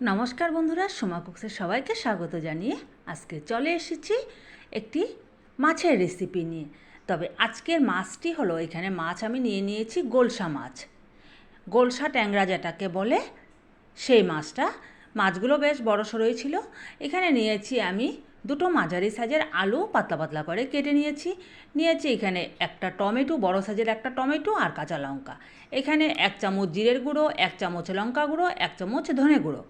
নমস্কার বন্ধুরা, সোমা কুকসের সবাইকে স্বাগত জানিয়ে আজকে চলে এসেছি একটি মাছের রেসিপি নিয়ে। তবে আজকের মাছটি হলো, এখানে মাছ আমি নিয়ে নিয়েছি গোলসা মাছ। গোলসা ট্যাংরা যেটাকে বলে, সেই মাছটা। মাছগুলো বেশ বড় সড়োই ছিল। এখানে নিয়েছি আমি দুটো মাঝারি সাইজের আলু পাতলা পাতলা করে কেটে নিয়েছি। নিয়েছি এখানে একটা টমেটো, বড় সাইজের একটা টমেটো আর কাঁচা লঙ্কা। এখানে এক চামচ জিরের গুঁড়ো, এক চামচ লঙ্কা গুঁড়ো, এক চামচ ধনে গুঁড়ো।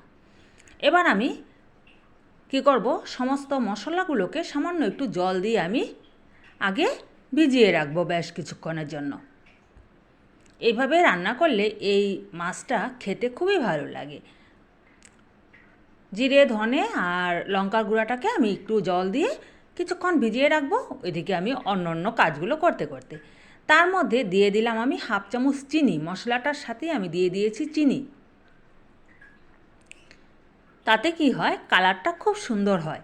এবার আমি কী করব? সমস্ত মশলাগুলোকে সামান্য একটু জল দিয়ে আমি আগে ভিজিয়ে রাখব বেশ কিছুক্ষণের জন্য। এইভাবে রান্না করলে এই মাছটা খেতে খুবই ভালো লাগে। জিরে, ধনে আর লঙ্কার গুঁড়াটাকে আমি একটু জল দিয়ে কিছুক্ষণ ভিজিয়ে রাখব। ওইদিকে আমি অন্য অন্য কাজগুলো করতে করতে। তার মধ্যে দিয়ে দিলাম আমি হাফ চামচ চিনি। মশলাটার সাথে আমি দিয়ে দিয়েছি চিনি। তাতে কি হয়? কালারটা খুব সুন্দর হয়।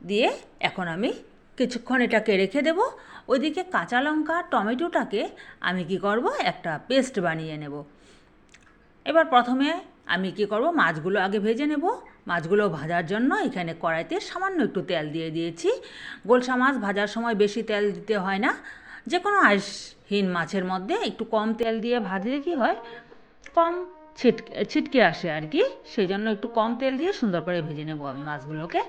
দিয়ে এখন আমি কিছুক্ষণ এটাকে রেখে দেব। ওইদিকে কাঁচা লঙ্কা, টমেটোটাকে আমি কি করব? একটা পেস্ট বানিয়ে নেব। এবার প্রথমে আমি কি করব? মাছগুলো আগে ভেজে নেব। মাছগুলো ভাজার জন্য এখানে কড়াইতে সামান্য একটু তেল দিয়ে দিয়েছি। গোলসা মাছ ভাজার সময় বেশি তেল দিতে হয় না। যে কোনো আইসহীন মাছের মধ্যে একটু কম তেল দিয়ে ভাজলে কি হয়? কম ছিটকে ছিটকে আসে আর কি। সেই জন্য একটু কম তেল দিয়ে সুন্দর করে ভেজে নেব আমি মাছগুলোকে।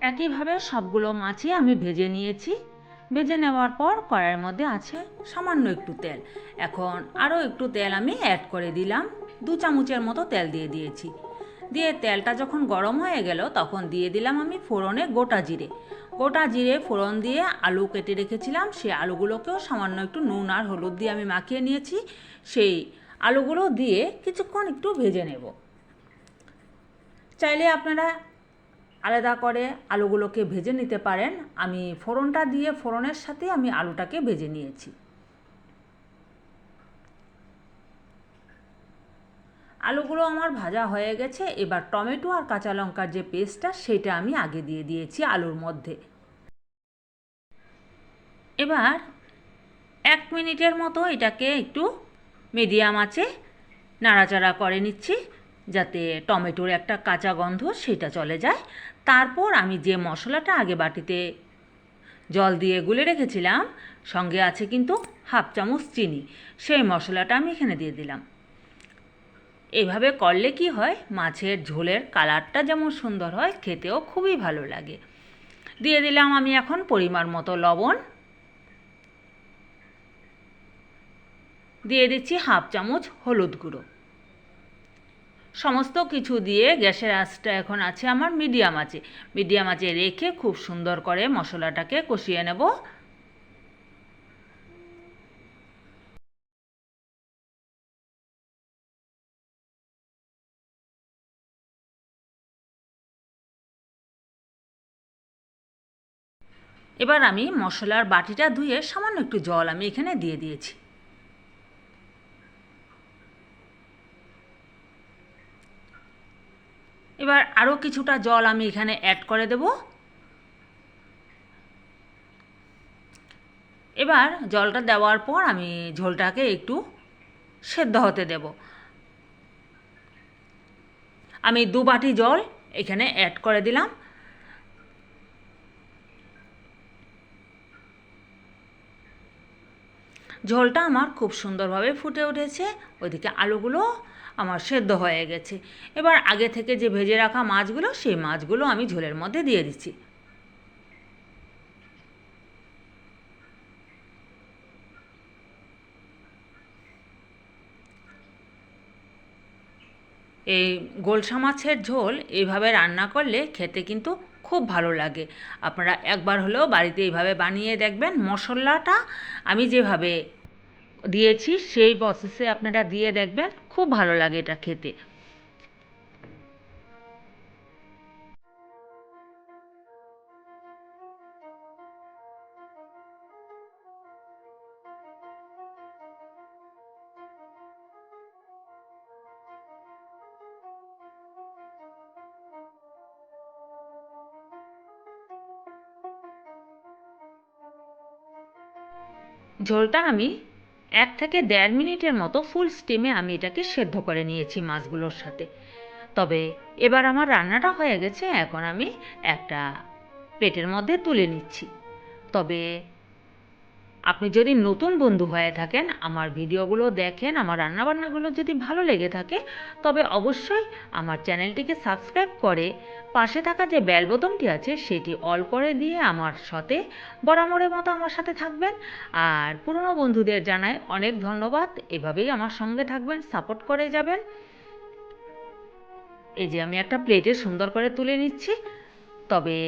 একইভাবে সবগুলো মাছই আমি ভেজে নিয়েছি। ভেজে নেওয়ার পর কড়াইয়ের মধ্যে আছে সামান্য একটু তেল। এখন আরও একটু তেল আমি অ্যাড করে দিলাম। দু চামচের মতো তেল দিয়ে দিয়েছি। দিয়ে তেলটা যখন গরম হয়ে গেল, তখন দিয়ে দিলাম আমি ফোড়নে গোটা জিরে। গোটা জিরে ফোড়ন দিয়ে আলু কেটে রেখেছিলাম। সেই আলুগুলোকেও সামান্য একটু নুন আর হলুদ দিয়ে আমি মাখিয়ে নিয়েছি। সেই আলুগুলো দিয়ে কিছুক্ষণ একটু ভেজে নেব। চাইলে আপনারা আলাদা করে আলুগুলোকে ভেজে নিতে পারেন। আমি ফোড়নটা দিয়ে ফোড়নের সাথে আমি আলুটাকে ভেজে নিয়েছি। আলুগুলো আমার ভাজা হয়ে গেছে। এবার টমেটো আর কাঁচা লঙ্কার যে পেস্টটা, সেটা আমি আগে দিয়ে দিয়েছি আলুর মধ্যে। এবার এক মিনিটের মতো এটাকে একটু মিডিয়াম আছে নাড়াচাড়া করে নিচ্ছি। যাতে টমেটোর একটা কাঁচা গন্ধ সেটা চলে যায়। তারপর আমি যে মশলাটা আগে বাটিতে জল দিয়ে গুলে রেখেছিলাম, সঙ্গে আছে কিন্তু হাফ চামচ চিনি, সেই মশলাটা আমি এখানে দিয়ে দিলাম। এভাবে করলে কি হয়, মাছের ঝোলের কালারটা যেমন সুন্দর হয়, খেতেও খুবই ভালো লাগে। দিয়ে দিলাম আমি এখন পরিমাণ মতো লবণ। দিয়ে দিচ্ছি হাফ চামচ হলুদ গুঁড়ো। সমস্ত কিছু দিয়ে গ্যাসের আঁচটা এখন আছে, আমার মিডিয়াম আছে মিডিয়াম আছে রেখে খুব সুন্দর করে মশলাটাকে কষিয়ে নেব। এবার আমি মশলার বাটিটা ধুয়ে সামান্য একটু জল আমি এখানে দিয়ে দিয়েছি। এবার আরও কিছুটা জল আমি এখানে অ্যাড করে দেব। এবার জলটা দেওয়ার পর আমি ঝোলটাকে একটু সেদ্ধ হতে দেব। আমি দু বাটি জল এখানে অ্যাড করে দিলাম। ঝোলটা আমার খুব সুন্দরভাবে ফুটে উঠেছে। ওইদিকে আলুগুলো আমার সেদ্ধ হয়ে গেছে। এবার আগে থেকে যে ভেজে রাখা মাছগুলো, সেই মাছগুলো আমি ঝোলের মধ্যে দিয়ে দিচ্ছি। এই গোলসা মাছের ঝোল এইভাবে রান্না করলে খেতে কিন্তু খুব ভালো লাগে। আপনারা একবার হলেও বাড়িতে এইভাবে বানিয়ে দেখবেন। মশলাটা আমি যেভাবে দিয়েছি সেই প্রসেসে আপনারা দিয়ে দেখবেন খুব ভালো লাগে এটা খেতে। ঝোলটা আমি এক থেকে দেড় মিনিটের মতো ফুল স্টিমে আমি এটাকে সেদ্ধ করে নিয়েছি মাছগুলোর সাথে। তবে এবার আমার রান্নাটা হয়ে গেছে, এখন আমি একটা প্লেটের মধ্যে তুলে নিচ্ছি। তবে আপনি যদি নতুন বন্ধু হয়ে থাকেন, আমার ভিডিওগুলো দেখেন, আমার রান্নাবান্নাগুলো যদি ভালো লেগে থাকে, তবে অবশ্যই আমার চ্যানেলটিকে সাবস্ক্রাইব করে পাশে থাকা যে বেল বোতামটি আছে, সেটি অল করে দিয়ে আমার সাথে বরাবরের মতো আমার সাথে থাকবেন। আর পুরনো বন্ধুদের জানাই অনেক ধন্যবাদ। এভাবেই আমার সঙ্গে থাকবেন, সাপোর্ট করে যাবেন। এই যে আমি একটা প্লেটে সুন্দর করে তুলে নিচ্ছি। তবে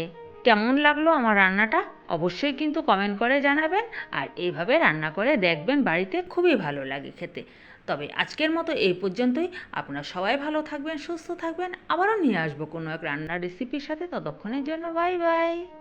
কেমন লাগল আমার রান্নাটা অবশ্যই কিন্তু কমেন্ট করে জানাবেন আর এইভাবে রান্না করে দেখবেন বাড়িতে খুবই ভালো লাগে খেতে। তবে আজকের মতো এই পর্যন্তই। আপনারা সবাই ভালো থাকবেন, সুস্থ থাকবেন। আবারও নিয়ে আসব কোনো এক রান্নার রেসিপির সাথে। ততক্ষণের জন্য বাই বাই